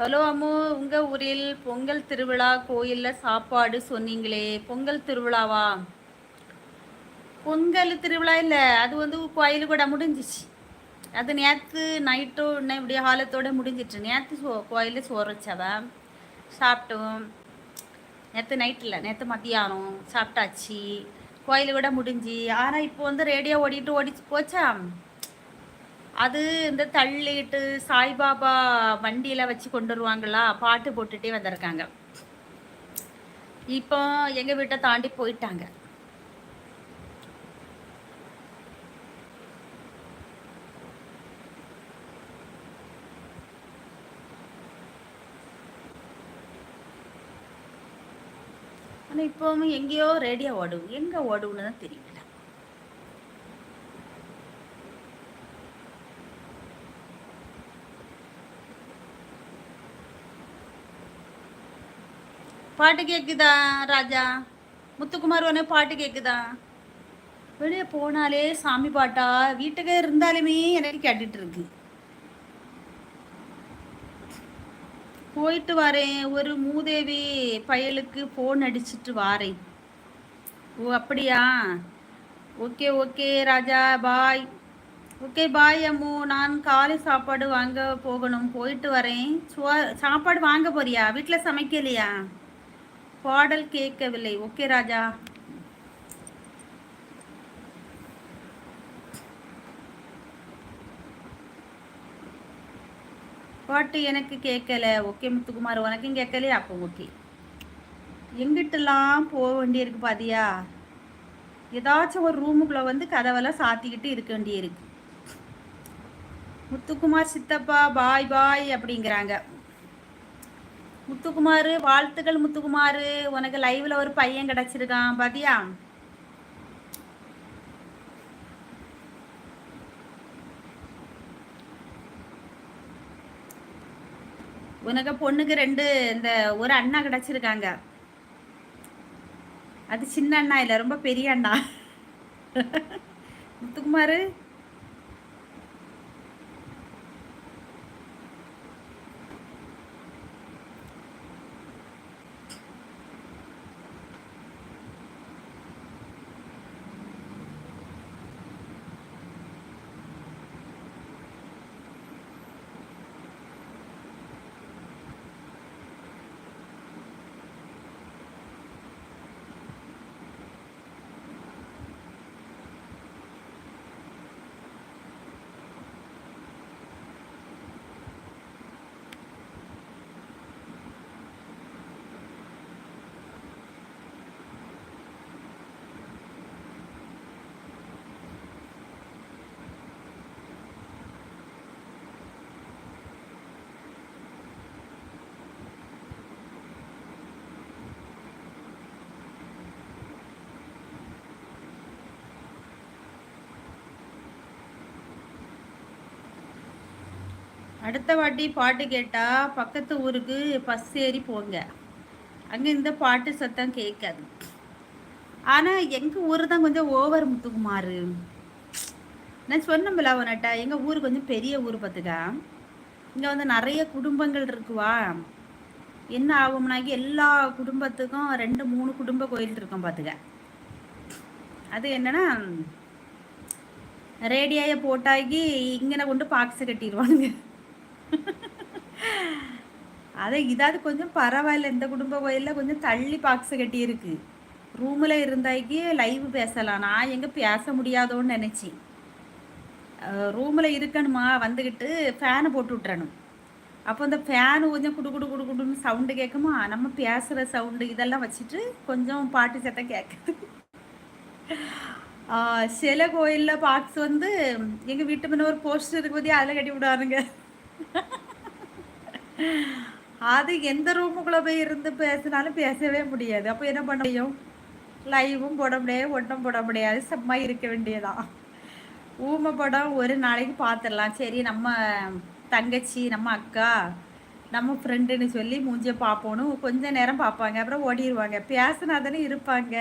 Hello Ammu உங்கள் ஊரில் பொங்கல் திருவிழா கோயிலில் சாப்பாடு சொன்னீங்களே பொங்கல் திருவிழாவா? பொங்கல் திருவிழா இல்லை அது வந்து கோயில் கூட முடிஞ்சிச்சு. அது நேற்று நைட்டோ இன்னும் இப்படி ஹாலத்தோடு முடிஞ்சிட்டு நேற்று சோ கோயிலில் சோறு வச்சவ. சாப்பிட்டோம். நேற்று நைட்டில் நேற்று மத்தியானம் சாப்பிட்டாச்சு. கோயில் கூட முடிஞ்சு. ஆனால் இப்போ வந்து ரேடியோ ஓடிட்டு ஓடிச்சு போச்சா? அது இந்த தள்ளிட்டு சாய்பாபா வண்டியில் வச்சு கொண்டு வருவாங்களா? பாட்டு போட்டுகிட்டே வந்திருக்காங்க. இப்போ எங்கள் வீட்டை தாண்டி போயிட்டாங்க. ஆனால் இப்போவும் எங்கேயோ ரேடியோ ஓடும். எங்கே ஓடுன்னு தான் தெரியல. பாட்டு கேட்குதா ராஜா? முத்துக்குமார் ஒன்று பாட்டு கேட்குதா வெளியே போனாலே சாமி பாட்டா? வீட்டுக்கு இருந்தாலுமே எனக்கு கேட்டுட்டு இருக்கு. போயிட்டு வரேன். ஒரு மூதேவி பயலுக்கு ஃபோன் அடிச்சிட்டு வாரேன். ஓ அப்படியா? Okay okay Raja bye. Okay bye Ammu. நான் காலை சாப்பாடு வாங்க போகணும். போயிட்டு வரேன். சுவா சாப்பாடு வாங்க போறியா? வீட்டில் சமைக்கலையா? பாடல் கேட்கவில்லை. ஓகே ராஜா. பாட்டு எனக்கு கேட்கல. ஓகே முத்துக்குமார் உனக்கும் கேட்கலையா? அப்போ ஓகே. எங்கிட்டலாம் போக வேண்டியிருக்கு பாதியா ஏதாச்சும் ஒரு ரூமுக்குள்ளே வந்து கதவெல்லாம் சாத்திக்கிட்டு இருக்க வேண்டியிருக்கு. முத்துக்குமார் சித்தப்பா பாய் பாய் அப்படிங்கிறாங்க. முத்துக்குமார் வாழ்த்துக்கள் முத்துக்குமார். உனக்கு லைவ்ல ஒரு பையன் கிடைச்சிருக்கான். பாத்தியா? உனக்கு பொண்ணுக்கு ரெண்டு இந்த ஒரு அண்ணா கிடைச்சிருக்காங்க. அது சின்ன அண்ணா இல்லை ரொம்ப பெரிய அண்ணா. முத்துக்குமார் அடுத்த வாட்டி பாட்டு கேட்டால் பக்கத்து ஊருக்கு பஸ் ஏறி போங்க. அங்கே இந்த பாட்டு சத்தம் கேட்காது. ஆனால் எங்கள் ஊர் தான் கொஞ்சம் ஓவர் முத்துக்குமார். நான் சொன்னமில்ல அவனட்டா எங்கள் ஊர் கொஞ்சம் பெரிய ஊர் பார்த்துக்கா. இங்கே வந்து நிறைய குடும்பங்கள் இருக்குவா. என்ன ஆகும்னாக்கி எல்லா குடும்பத்துக்கும் ரெண்டு மூணு குடும்ப கோயில் இருக்கும் பார்த்துக்க. அது என்னென்னா ரேடியாயை போட்டாக்கி இங்கே கொண்டு பாக்ஸை கட்டிடுவானுங்க அதை இதாவது கொஞ்சம் பரவாயில்ல இந்த குடும்ப கோயிலில் கொஞ்சம் தள்ளி பாக்ஸ் கட்டி இருக்கு ரூமில் இருந்தாக்கி லைவ் பேசலாம். நான் எங்கே பேச முடியாதோன்னு நினச்சி ரூமில் இருக்கணுமா? வந்துக்கிட்டு ஃபேனை போட்டு விட்றணும் அப்போ இந்த ஃபேனு கொஞ்சம் குடு குடு குடு குடுன்னு சவுண்டு கேட்குமா? நம்ம பேசுகிற சவுண்டு இதெல்லாம் வச்சுட்டு கொஞ்சம் பாட்டு சத்தம் கேட்குது சில கோயிலில் பாக்ஸ் வந்து எங்கள் வீட்டு முன்ன ஒரு போஸ்டர் பற்றி அதில் கட்டி விடாருங்க அது எந்த ரூமுக்குள்ளே போய் இருந்து பேசினாலும் பேசவே முடியாது. அப்போ என்ன பண்ண முடியும்? லைவும் போட முடியாது ஒன்றும் போட முடியாது. செம்மா இருக்க வேண்டியதான் ஊமை படம் ஒரு நாளைக்கு பார்த்துடலாம் சரி நம்ம தங்கச்சி நம்ம அக்கா நம்ம ஃப்ரெண்டுன்னு சொல்லி மூஞ்சியை பார்ப்போன்னு கொஞ்ச நேரம் பார்ப்பாங்க. அப்புறம் ஓடிடுவாங்க பேசினா தானே இருப்பாங்க.